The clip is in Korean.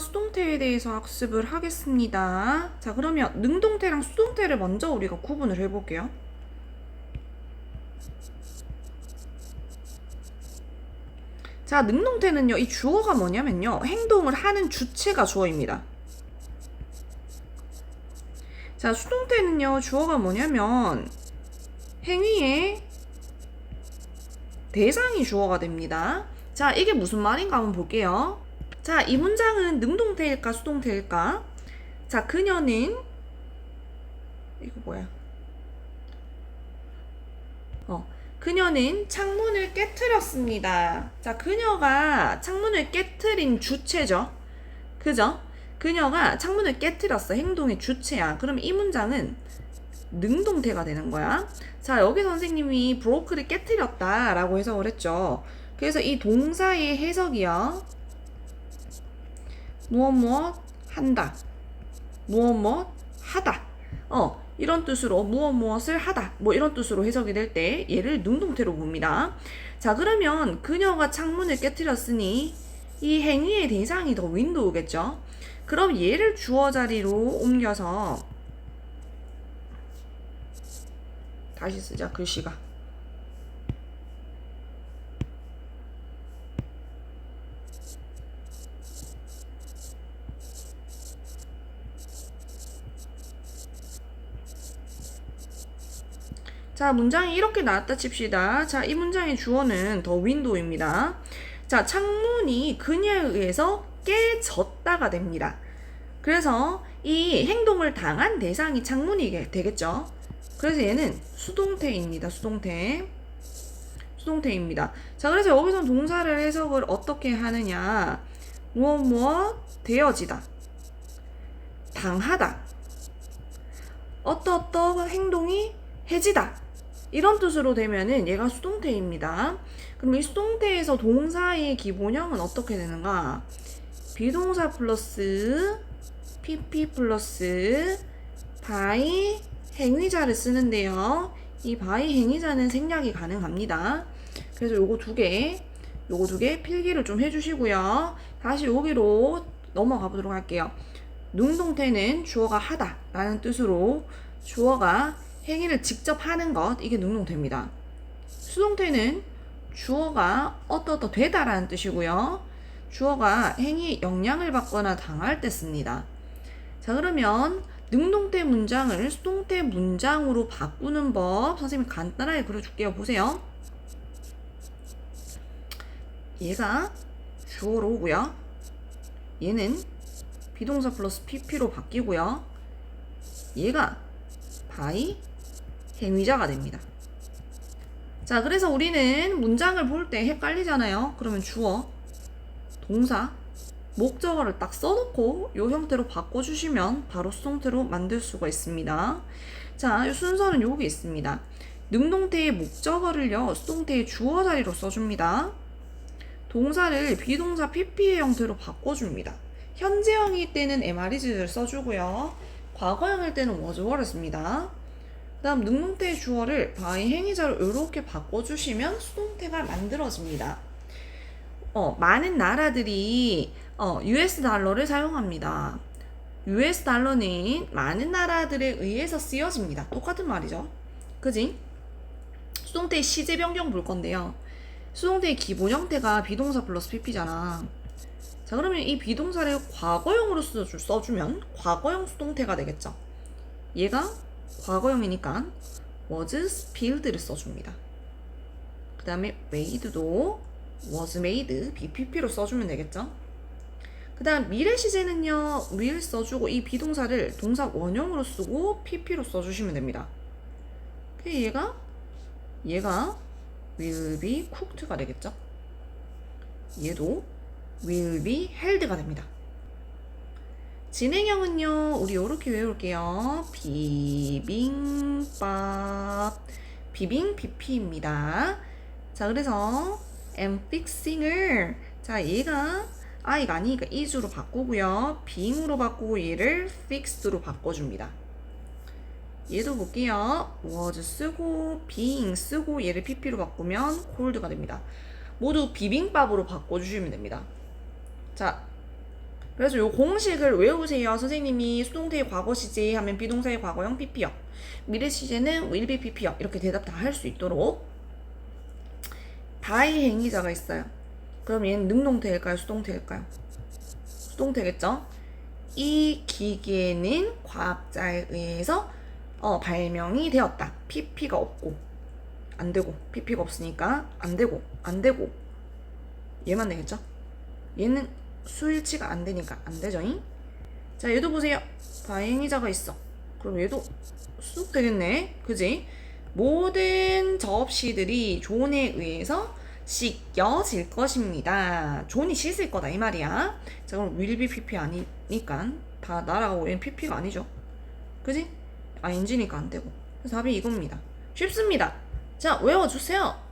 수동태에 대해서 학습을 하겠습니다. 자, 그러면 능동태랑 수동태를 먼저 우리가 구분을 해볼게요. 자, 능동태는요, 이 주어가 뭐냐면요, 행동을 하는 주체가 주어입니다. 자, 수동태는요, 주어가 뭐냐면, 행위의 대상이 주어가 됩니다. 자, 이게 무슨 말인가 한번 볼게요. 자, 이 문장은 능동태일까, 수동태일까? 자, 그녀는, 이거 뭐야? 어, 그녀는 창문을 깨뜨렸습니다. 자, 그녀가 창문을 깨뜨린 주체죠. 그죠? 그녀가 창문을 깨뜨렸어. 행동의 주체야. 그럼 이 문장은 능동태가 되는 거야. 자, 여기 선생님이 브로크를 깨뜨렸다 라고 해석을 했죠. 그래서 이 동사의 해석이요. 무엇 무엇 한다. 무엇 무엇 하다. 어, 이런 뜻으로 무엇 무엇을 하다. 뭐 이런 뜻으로 해석이 될 때 얘를 능동태로 봅니다. 자, 그러면 그녀가 창문을 깨뜨렸으니 이 행위의 대상이 더 윈도우겠죠. 그럼 얘를 주어 자리로 옮겨서 다시 쓰자 글씨가 자 문장이 이렇게 나왔다 칩시다 자 이 문장의 주어는 더 윈도우입니다 자 창문이 그녀에 의해서 깨졌다가 됩니다 그래서 이 행동을 당한 대상이 창문이 되겠죠 그래서 얘는 수동태입니다. 수동태. 수동태입니다. 자, 그래서 여기서 동사를 해석을 어떻게 하느냐. 무엇 무엇 되어지다. 당하다. 어떠어떠 행동이 해지다. 이런 뜻으로 되면은 얘가 수동태입니다. 그럼 이 수동태에서 동사의 기본형은 어떻게 되는가? 비동사 플러스 pp 플러스 by 행위자를 쓰는데요. 이 바이 행위자는 생략이 가능합니다. 그래서 요거 두 개, 요거 두 개 필기를 좀 해주시고요. 다시 여기로 넘어가 보도록 할게요. 능동태는 주어가 하다 라는 뜻으로 주어가 행위를 직접 하는 것, 이게 능동태입니다. 수동태는 주어가 어떠어떠 되다라는 뜻이고요. 주어가 행위 영향을 받거나 당할 때 씁니다. 자, 그러면 능동태 문장을 수동태 문장으로 바꾸는 법 선생님 간단하게 그려줄게요. 보세요. 얘가 주어로 오고요. 얘는 비동사 플러스 pp로 바뀌고요. 얘가 by 행위자가 됩니다. 자, 그래서 우리는 문장을 볼 때 헷갈리잖아요. 그러면 주어, 동사, 목적어를 딱 써놓고 이 형태로 바꿔주시면 바로 수동태로 만들 수가 있습니다. 자, 이 순서는 여기 있습니다. 능동태의 목적어를요, 수동태의 주어 자리로 써줍니다. 동사를 비동사 PP의 형태로 바꿔줍니다. 현재형일 때는 MR이즈를 써주고요. 과거형일 때는 was를 씁니다. 그 다음 능동태의 주어를 by 행위자로 이렇게 바꿔주시면 수동태가 만들어집니다. 어, 많은 나라들이 어, US 달러를 사용합니다. US 달러는 많은 나라들에 의해서 쓰여집니다. 똑같은 말이죠. 그지? 수동태의 시제 변경 볼 건데요. 수동태의 기본 형태가 비동사 플러스 pp잖아. 자, 그러면 이 비동사를 과거형으로 써주, 써주면 과거형 수동태가 되겠죠. 얘가 과거형이니까 was spilled를 써줍니다. 그 다음에 made도 was made, bpp로 써주면 되겠죠. 그 다음 미래 시제는요 will 써주고 이 비동사를 동사 원형으로 쓰고 pp로 써주시면 됩니다 그 얘가 얘가 will be cooked가 되겠죠 얘도 will be held가 됩니다 진행형은요 우리 이렇게 외울게요 비빔밥 비빔 pp입니다 자 그래서 am fixing을 자 얘가 I가 아니니까 is로 바꾸고요. being으로 바꾸고 얘를 fixed로 바꿔줍니다. 얘도 볼게요. was 쓰고 being 쓰고 얘를 pp로 바꾸면 cold가 됩니다. 모두 비빔밥으로 바꿔주시면 됩니다. 자, 그래서 요 공식을 외우세요. 선생님이 수동태의 과거 시제 하면 비동사의 과거형 PP요. 미래 시제는 will be PP요. 이렇게 대답 다 할 수 있도록 by 행위자가 있어요. 그럼 얘는 능동태일까요? 수동태일까요? 수동태겠죠? 이 기계는 과학자에 의해서 어, 발명이 되었다. PP가 없고 안 되고 PP가 없으니까 안 되고 안 되고 얘만 되겠죠? 얘는 수일치가 안 되니까 안 되죠잉? 자 얘도 보세요. 바행이자가 있어. 그럼 얘도 쑥 되겠네. 그지? 모든 접시들이 존에 의해서 씻겨질 것입니다. 존이 씻을 거다 이 말이야. 자 그럼 will PP 아니니까 다 날아가고 얘는 PP가 아니죠. 그지? 아 인지니까 안 되고. 그래서 답이 이겁니다. 쉽습니다. 자 외워주세요.